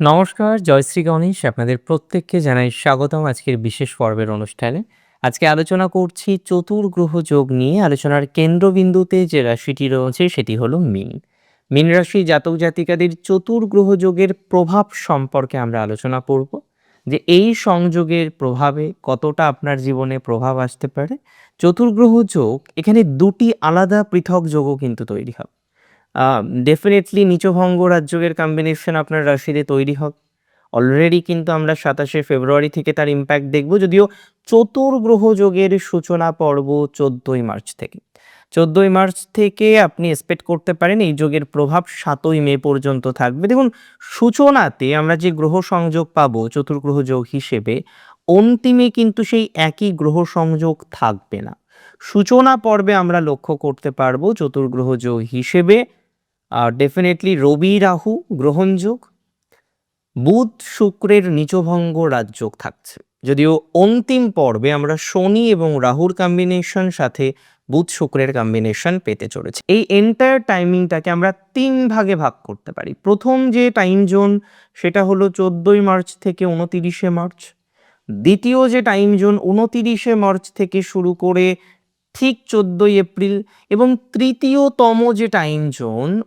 নমস্কার জয়শ্রী গণেশ। আপনাদের প্রত্যেককে জানাই স্বাগতম আজকের বিশেষ পর্বের অনুষ্ঠানে। আজকে আলোচনা করছি চতুর্গ্রহ যোগ নিয়ে। আলোচনার কেন্দ্রবিন্দুতে যে রাশিটি রয়েছে সেটি হলো মিন। মিন রাশি জাতক জাতিকাদের চতুর্গ্রহ যোগের প্রভাব সম্পর্কে আমরা আলোচনা করব। যে এই সংযোগের প্রভাবে কতটা আপনার জীবনে প্রভাব আসতে পারে। চতুর্গ্রহ যোগ, এখানে দুটি আলাদা পৃথক যোগও কিন্তু তৈরি হবে। ডেফিনেটলি নিচভঙ্গ রাজযোগের কম্বিনেশন আপনার রাশিতে তৈরি হবে অলরেডি কিন্তু আমরা সাতাশে ফেব্রুয়ারি থেকে তার ইম্প্যাক্ট দেখব, যদিও চতুর্গ্রহ যোগের সূচনা পর্ব চোদ্দই মার্চ থেকে। চোদ্দই মার্চ থেকে আপনি এক্সপেক্ট করতে পারেন এই যোগের প্রভাব সাতই মে পর্যন্ত থাকবে। দেখুন, সূচনাতে আমরা যে গ্রহ সংযোগ পাবো চতুর্গ্রহ যোগ হিসেবে, অন্তিমে কিন্তু সেই একই গ্রহ সংযোগ থাকবে না। সূচনা পর্বে আমরা লক্ষ্য করতে পারব চতুর্গ্রহ যোগ হিসেবে ডেফিনেটলি রবি রাহু গ্রহণযোগ বুধ শুক্রের নিচভঙ্গ রাজযোগ থাকছে। যদিও অন্তিম পর্বে আমরা শনি এবং রাহুর কম্বিনেশন সাথে বুধ শুক্রের কম্বিনেশন পেতে চলেছে। এই এন্টায়ার টাইমিংটাকে আমরা তিন ভাগে ভাগ করতে পারি। প্রথম যে টাইম জোন সেটা হলো চোদ্দোই মার্চ থেকে উনতিরিশে মার্চ। দ্বিতীয় যে টাইম জোন উনতিরিশে মার্চ থেকে শুরু করে ঠিক চোদ্দোই এপ্রিল এবং তৃতীয়তম যে টাইম জোন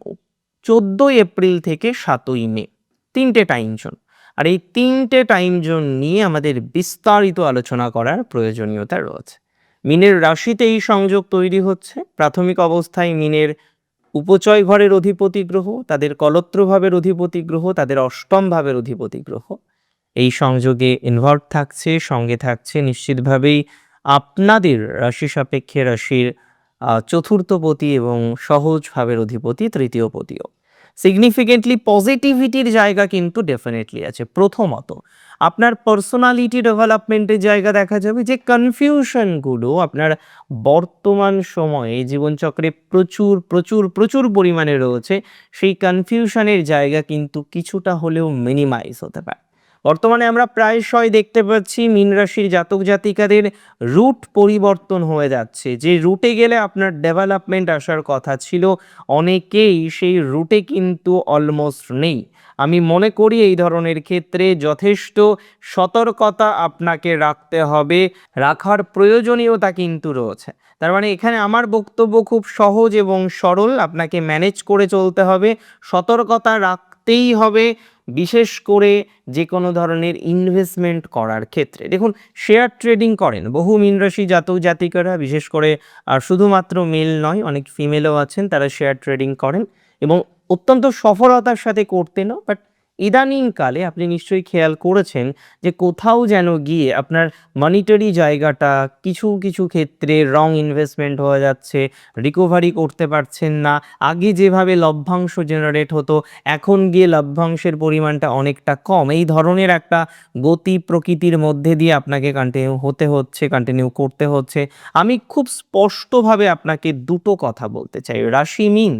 চোদ্দোই এপ্রিল থেকে সাতই মে, তিনটে টাইম জোন আর এই তিনটে টাইম জোন নিয়ে আমাদের বিস্তারিত আলোচনা করার প্রয়োজনীয়তা রয়েছে। মিনের রাশিতে এই সংযোগ তৈরি হচ্ছে। প্রাথমিক অবস্থায় মিনের উপচয় ঘরের অধিপতি গ্রহ, তাদের কলত্র ভাবের অধিপতি গ্রহ, তাদের অষ্টম ভাবের অধিপতি গ্রহ। এই সংযোগে ইনভলভ থাকছে, সঙ্গে থাকছে, নিশ্চিতভাবেই আপনাদের রাশি সাপেক্ষে রাশির চতুর্থপতি এবং সহজ ভাবের অধিপতি তৃতীয় পতিও। সিগনিফিকেন্টলি পজিটিভিটির জায়গা কিন্তু ডেফিনেটলি আছে, প্রথমত। আপনার পার্সোনালিটি ডেভেলপমেন্টের জায়গা দেখা যাবে যে কনফিউশনগুলো আপনার বর্তমান সময়ে, জীবনচক্রে প্রচুর প্রচুর প্রচুর পরিমাণে রয়েছে। সেই কনফিউশনের জায়গা কিন্তু কিছুটা হলেও মিনিমাইজ হতে পারে। বর্তমানে আমরা প্রায়শই দেখতে পাচ্ছি মীন রাশির জাতক জাতিকাদের রুট পরিবর্তন হয়ে যাচ্ছে। যে রুটে গেলে আপনার ডেভেলপমেন্ট আসার কথা ছিল, অনেকেই সেই রুটে কিন্তু অলমোস্ট নেই। আমি মনে করি এই ধরনের ক্ষেত্রে যথেষ্ট সতর্কতা আপনাকে রাখতে হবে, রাখার প্রয়োজনীয়তা কিন্তু রয়েছে। তার মানে এখানে আমার বক্তব্য খুব সহজ এবং সরল, আপনাকে ম্যানেজ করে চলতে হবে, সতর্কতা রাখতেই হবে বিশেষ করে যে কোনো ধরনের ইনভেস্টমেন্ট করার ক্ষেত্রে। দেখুন শেয়ার ট্রেডিং করেন, বহু মিনরাশি জাতক জাতিকারা, বিশেষ করে আর শুধুমাত্র মেল নয়, অনেক ফিমেলও আছেন, তারা শেয়ার ট্রেডিং করেন এবং অত্যন্ত সফলতার সাথে করতেনও বাট ইদানিংকালে আপনি নিশ্চয়ই খেয়াল করেছেন যে কোথাও যেন গিয়ে আপনার মনিটারি জায়গাটা কিছু কিছু ক্ষেত্রে রং ইনভেস্টমেন্ট হয়ে যাচ্ছে রিকভারি করতে পারছেন না। আগে যেভাবে লভ্যাংশ জেনারেট হতো, এখন গিয়ে লভ্যাংশের পরিমাণটা অনেকটা কম। এই ধরনের একটা গতি প্রকৃতির মধ্যে দিয়ে আপনাকে কন্টিনিউ হতে হচ্ছে কন্টিনিউ করতে হচ্ছে। আমি খুব স্পষ্টভাবে আপনাকে দুটো কথা বলতে চাই। রাশি মিন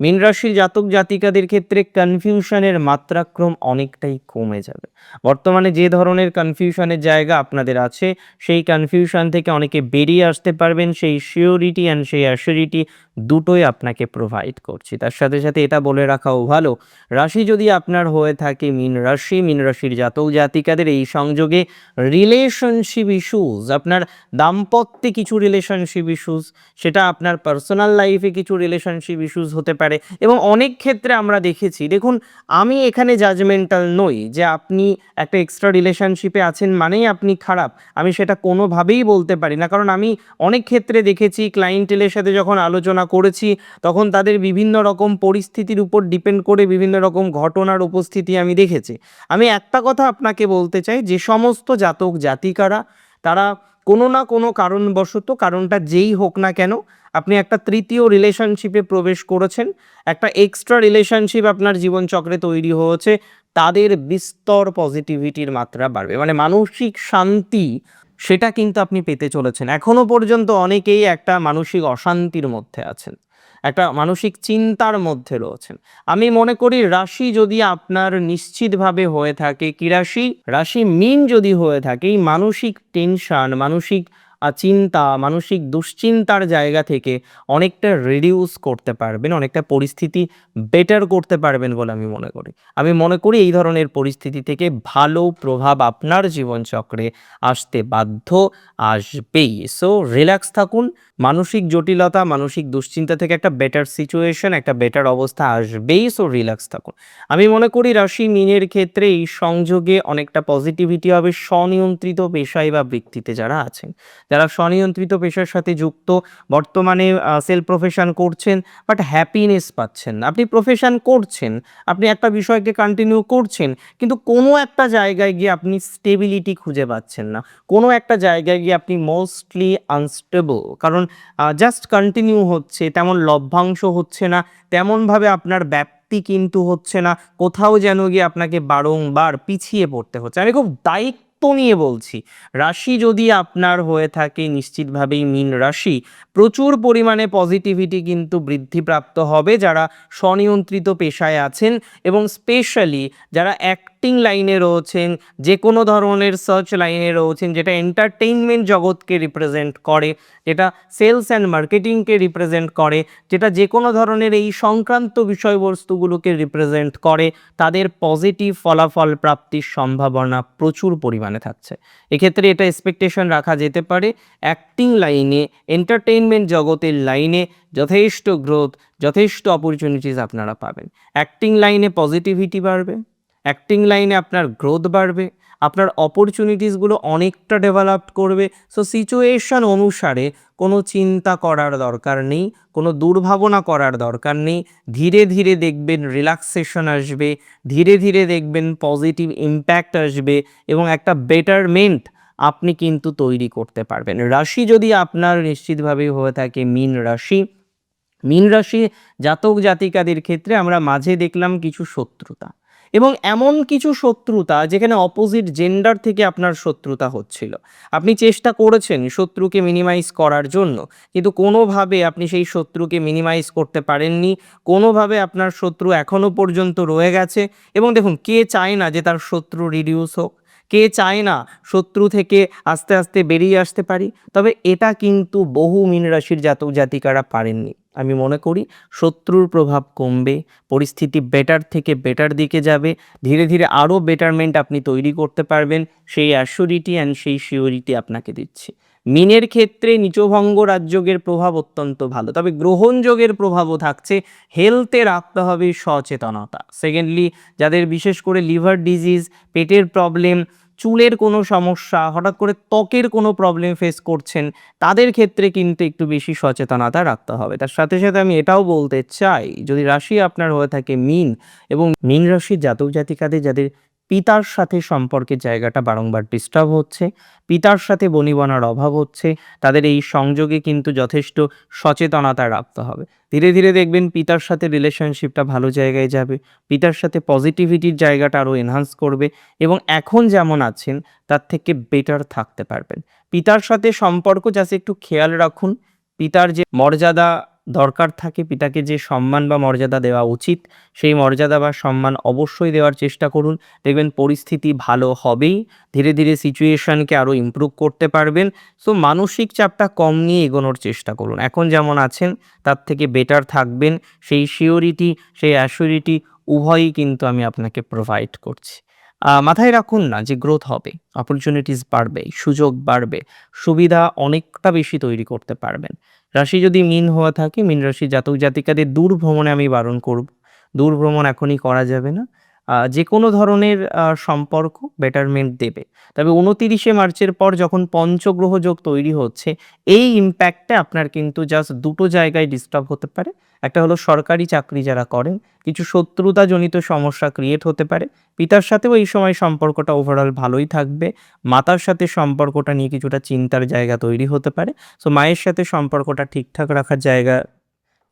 মীন রাশির জাতক জাতিকাদের ক্ষেত্রে কনফিউশনের মাত্রাক্রম অনেকটাই কমে যাবে। বর্তমানে যে ধরনের কনফিউশনের জায়গা আপনাদের আছে, সেই কনফিউশন থেকে অনেকে বেরিয়ে আসতে পারবেন, সেই শিওরিটি অ্যান্ড সেই অ্যাসিউরিটি দুটোই আপনাকে প্রোভাইড করছি। তার সাথে সাথে এটা বলে রাখাও ভালো, রাশি যদি আপনার হয়ে থাকে মীন রাশি, মীন রাশির জাতক জাতিকাদের এই সংযোগে রিলেশনশিপ ইস্যুস আপনার দাম্পত্যে কিছু রিলেশনশিপ ইস্যুস সেটা আপনার পার্সোনাল লাইফে কিছু রিলেশনশিপ ইস্যুস হতে পারে এবং অনেক ক্ষেত্রে আমরা দেখেছি, দেখুন আমি এখানে জাজমেন্টাল নই যে আপনি একটা এক্সট্রা রিলেশনশিপে আছেন মানেই আপনি খারাপ, আমি সেটা কোনোভাবেই বলতে পারি না। কারণ আমি অনেক ক্ষেত্রে দেখেছি ক্লায়েন্টেলের সাথে যখন আলোচনা করেছি, তখন তাদের বিভিন্ন রকম পরিস্থিতির উপর ডিপেন্ড করে বিভিন্ন রকম ঘটনার উপস্থিতি আমি দেখেছি। আমি একটা কথা আপনাকে বলতে চাই, যে সমস্ত জাতক জাতিকারা, তারা কোনো না কোনো কারণবশত, কারণটা যেই হোক না কেন, আপনি একটা তৃতীয় রিলেশনশিপে প্রবেশ করেছেন। একটা এক্সট্রা রিলেশনশিপ আপনার জীবনচক্রে তৈরি হয়েছে। তাদের বিস্তর পজিটিভিটির মাত্রা বাড়বে। মানে মানসিক শান্তি, সেটা কিন্তু আপনি পেতে চলেছেন। এখনও পর্যন্ত অনেকেই একটা মানসিক অশান্তির মধ্যে আছেন। একটা মানসিক চিন্তার মধ্যে রয়েছেন। আমি মনে করি রাশি যদি আপনার নিশ্চিতভাবে হয়ে থাকে, কি রাশি? রাশি মিন যদি হয়ে থাকে, এই মানসিক টেনশন, মানসিক চিন্তা, মানসিক দুশ্চিন্তার জায়গা থেকে অনেকটা রিডিউস করতে পারবেন, অনেকটা পরিস্থিতি বেটার করতে পারবেন বলে আমি মনে করি। আমি মনে করি এই ধরনের পরিস্থিতি থেকে ভালো প্রভাব আপনার জীবনচক্রে আসতে বাধ্য আসবেই। সো রিল্যাক্স থাকুন মানসিক জটিলতা, মানসিক দুশ্চিন্তা থেকে একটা বেটার সিচুয়েশন একটা বেটার অবস্থা আসবেই সো রিল্যাক্স থাকুন। আমি মনে করি রাশি মিনের ক্ষেত্রে এই সংযোগে অনেকটা পজিটিভিটি হবে, স্বনিয়ন্ত্রিত পেশায় বা বৃত্তিতে যারা আছেন। যারা স্বনিয়ন্ত্রিত পেশার সাথে যুক্ত, বর্তমানে সেলফ প্রফেশন করছেন বাট হ্যাপিনেস পাচ্ছেন না। আপনি প্রফেশন করছেন, আপনি একটা বিষয়কে কন্টিনিউ করছেন, কিন্তু কোনো একটা জায়গায় গিয়ে আপনি স্টেবিলিটি খুঁজে পাচ্ছেন না। কোনো একটা জায়গায় গিয়ে আপনি মোস্টলি আনস্টেবল কারণ জাস্ট কন্টিনিউ হচ্ছে, তেমন লভ্যাংশ হচ্ছে না, তেমনভাবে আপনার ব্যাপ্তি কিন্তু হচ্ছে না, কোথাও যেন গিয়ে আপনাকে বারংবার পিছিয়ে পড়তে হচ্ছে। আমি খুব দায়িত্ব নিয়ে বলছি, রাশি যদি আপনার হয়ে থাকে, নিশ্চিতভাবেই মিন রাশি, প্রচুর পরিমাণে পজিটিভিটি কিন্তু বৃদ্ধিপ্রাপ্ত হবে যারা স্বনিয়ন্ত্রিত পেশায় আছেন এবং স্পেশালি যারা অ্যাক্টিং লাইনে রয়েছেন যে কোনো ধরনের সার্চ লাইনে রয়েছেন, যেটা এন্টারটেইনমেন্ট জগৎকে রিপ্রেজেন্ট করে, যেটা সেলস অ্যান্ড মার্কেটিংকে রিপ্রেজেন্ট করে, যেটা যে কোনো ধরনের এই সংক্রান্ত বিষয়বস্তুগুলোকে রিপ্রেজেন্ট করে, তাদের পজিটিভ ফলাফল প্রাপ্তির সম্ভাবনা প্রচুর পরিমাণে থাকছে। এক্ষেত্রে এটা এক্সপেকটেশন রাখা যেতে পারে অ্যাক্টিং লাইনে এন্টারটেইনমেন্ট জগতের লাইনে যথেষ্ট গ্রোথ যথেষ্ট অপরচুনিটিস আপনারা পাবেন। অ্যাক্টিং লাইনে পজিটিভিটি বাড়বে। অ্যাক্টিং লাইনে আপনার গ্রোথ বাড়বে, আপনার অপরচুনিটিসগুলো অনেকটা ডেভেলপ করবে সো সিচুয়েশন অনুসারে কোনো চিন্তা করার দরকার নেই, কোনো দুর্ভাবনা করার দরকার নেই, ধীরে ধীরে দেখবেন রিল্যাক্সেশন আসবে, ধীরে ধীরে দেখবেন পজিটিভ ইম্প্যাক্ট আসবে এবং একটা বেটারমেন্ট আপনি কিন্তু তৈরি করতে পারবেন। রাশি যদি আপনার নিশ্চিতভাবেই হয়ে থাকে মিন রাশি মিন রাশি জাতক জাতিকাদের ক্ষেত্রে আমরা মাঝে দেখলাম কিছু শত্রুতা। এবং এমন কিছু শত্রুতা যেখানে অপোজিট জেন্ডার থেকে আপনার শত্রুতা হচ্ছিল। আপনি চেষ্টা করেছেন শত্রুকে মিনিমাইজ করার জন্য, কিন্তু কোনোভাবে আপনি সেই শত্রুকে মিনিমাইজ করতে পারেননি, কোনোভাবে আপনার শত্রু এখনও পর্যন্ত রয়ে গেছে, এবং দেখুন, কে চায় না যে তার শত্রু রিডিউস হোক? কে চায় না শত্রু থেকে আস্তে আস্তে বেরিয়ে আসতে পারি? তবে এটা কিন্তু বহু মীন রাশির জাতক জাতিকারা পারেননি। আমি মনে করি শত্রুর প্রভাব কমবে, পরিস্থিতি বেটার থেকে বেটার দিকে যাবে, ধীরে ধীরে আরও বেটারমেন্ট আপনি তৈরি করতে পারবেন, সেই অ্যাসিউরিটি অ্যান্ড সেই সিওরিটি আপনাকে দিচ্ছি। মিনের ক্ষেত্রে নিচভঙ্গ রাজযোগের প্রভাব অত্যন্ত ভালো। তবে গ্রহণযোগের প্রভাবও থাকছে। হেলথে রাখতে হবে সচেতনতা। সেকেন্ডলি যাদের বিশেষ করে লিভার ডিজিজ, পেটের প্রবলেম, চুলের কোনো সমস্যা, হঠাৎ করে ত্বকের কোনো প্রবলেম ফেস করছেন, তাদের ক্ষেত্রে কিন্তু একটু বেশি সচেতনতা রাখতে হবে। তার সাথে সাথে আমি এটাও বলতে চাই, যদি রাশি আপনার হয়ে থাকে মিন, এবং মিন রাশির জাতক জাতিকাদের যাদের পিতার সাথে সম্পর্কের জায়গাটা বারংবার ডিস্টার্ব হচ্ছে, পিতার সাথে বনিবনার অভাব হচ্ছে, তাদের এই সংযোগে কিন্তু যথেষ্ট সচেতনতা রাখতে হবে। ধীরে ধীরে দেখবেন পিতার সাথে রিলেশনশিপটা ভালো জায়গায় যাবে, পিতার সাথে পজিটিভিটির জায়গাটা আরও এনহান্স করবে এবং এখন যেমন আছেন, তার থেকে বেটার থাকতে পারবেন। পিতার সাথে সম্পর্ক যাতে একটু খেয়াল রাখুন, পিতার যে মর্যাদা দরকার থাকে পিতাকে যে সম্মান বা মর্যাদা দেওয়া উচিত, সেই মর্যাদা বা সম্মান অবশ্যই দেওয়ার চেষ্টা করুন। দেখবেন পরিস্থিতি ভালো হবেই, ধীরে ধীরে সিচুয়েশনকে আরও ইমপ্রুভ করতে পারবেন। সো মানসিক চাপটা কম নিয়ে এগোনোর চেষ্টা করুন। এখন যেমন আছেন, তার থেকে বেটার থাকবেন, সেই সিওরিটি, সেই অ্যাসিউরিটি উভয়ই কিন্তু আমি আপনাকে প্রোভাইড করছি। মাথায় রাখুন না যে গ্রোথ হবে অপরচুনিটিস বাড়বে, সুযোগ বাড়বে, সুবিধা অনেকটা বেশি তৈরি করতে পারবেন। রাশি যদি মিন হওয়া থাকে, মিন রাশি জাতক জাতিকাদের দূর ভ্রমণে আমি বারণ করব। দূর ভ্রমণ এখনই করা যাবে না। যে কোনো ধরনের সম্পর্ক বেটারমেন্ট দেবে। তবে উনতিরিশে মার্চের পর যখন পঞ্চগ্রহ যোগ তৈরি হচ্ছে, এই ইম্প্যাক্টে আপনার কিন্তু জাস্ট দুটো জায়গায় ডিস্টার্ব হতে পারে। একটা হলো সরকারি চাকরি যারা করেন, কিছু শত্রুতাজনিত সমস্যা ক্রিয়েট হতে পারে। পিতার সাথেও এই সময় সম্পর্কটা ওভারঅল ভালোই থাকবে। মাতার সাথে সম্পর্কটা নিয়ে কিছুটা চিন্তার জায়গা তৈরি হতে পারে। সো মায়ের সাথে সম্পর্কটা ঠিকঠাক রাখার জায়গা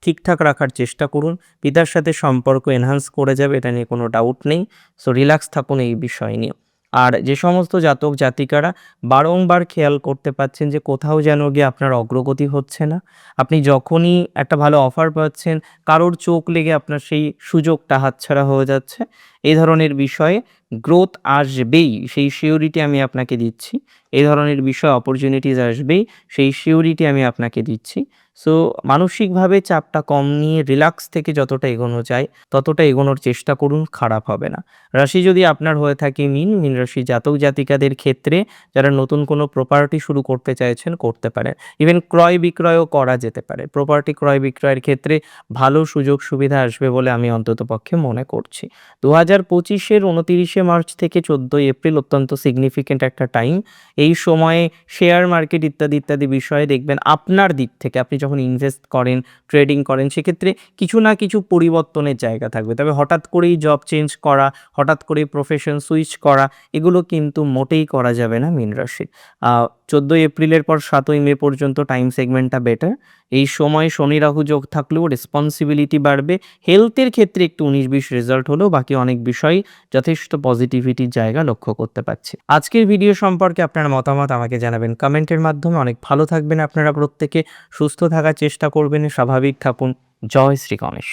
ঠিকঠাক রাখার চেষ্টা করুন। পিতার সাথে সম্পর্ক এনহান্স করে যাবে, এটা নিয়ে কোনো ডাউট নেই। সো রিল্যাক্স থাকুন এই বিষয় নিয়ে। আর যে সমস্ত জাতক জাতিকারা বারংবার খেয়াল করতে পাচ্ছেন যে কোথাও যেন গিয়ে আপনার অগ্রগতি হচ্ছে না। আপনি যখনই একটা ভালো অফার পাচ্ছেন, কারোর চোখ লেগে আপনার সেই সুযোগটা হাতছাড়া হয়ে যাচ্ছে। এই ধরনের বিষয়ে গ্রোথ আসবেই, সেই সিওরিটি আমি আপনাকে দিচ্ছি। এই ধরনের বিষয় অপরচুনিটিস আসবেই, সেই সিওরিটি আমি আপনাকে দিচ্ছি। সো মানসিকভাবে চাপটা কম নিয়ে রিল্যাক্স থেকে যতটা এগোনো যায়, ততটা এগোনোর চেষ্টা করুন, খারাপ হবে না। রাশি যদি আপনার হয়ে থাকে মিন মিন রাশি জাতক জাতিকাদের ক্ষেত্রে যারা নতুন কোনো প্রপার্টি শুরু করতে চাইছেন, করতে পারেন। ইভেন ক্রয় বিক্রয়ও করা যেতে পারে। প্রপার্টি ক্রয় বিক্রয়ের ক্ষেত্রে ভালো সুযোগ সুবিধা আসবে বলে আমি অন্তত পক্ষে মনে করছি। দু হাজার হাজার পঁচিশের উনতিরিশে মার্চ থেকে চোদ্দোই এপ্রিল অত্যন্ত সিগনিফিকেন্ট একটা টাইম এই সময়ে শেয়ার মার্কেট ইত্যাদি ইত্যাদি বিষয়ে দেখবেন আপনার দিক থেকে আপনি যখন ইনভেস্ট করেন ট্রেডিং করেন, সেক্ষেত্রে কিছু না কিছু পরিবর্তনের জায়গা থাকবে। তবে হঠাৎ করেই জব চেঞ্জ করা, হঠাৎ করেই প্রফেশন সুইচ করা, এগুলো কিন্তু মোটেই করা যাবে না মীন রাশির। চোদ্দোই এপ্রিলের পর সাতই মে পর্যন্ত টাইম সেগমেন্টটা বেটার এই সময় শনি রাহু যোগ থাকলেও রেসপন্সিবিলিটি বাড়বে। হেলথের ক্ষেত্রে একটু উনিশ বিশ রেজাল্ট হলেও বাকি অনেক বিষয় যথেষ্ট পজিটিভিটির জায়গা লক্ষ্য করতে পারছি। আজকের ভিডিও সম্পর্কে আপনার মতামত আমাকে জানাবেন। কমেন্টের মাধ্যমে অনেক ভালো থাকবেন আপনারা প্রত্যেকে। সুস্থ থাকার চেষ্টা করবেন। স্বাভাবিক থাকুন। জয় শ্রী গণেশ।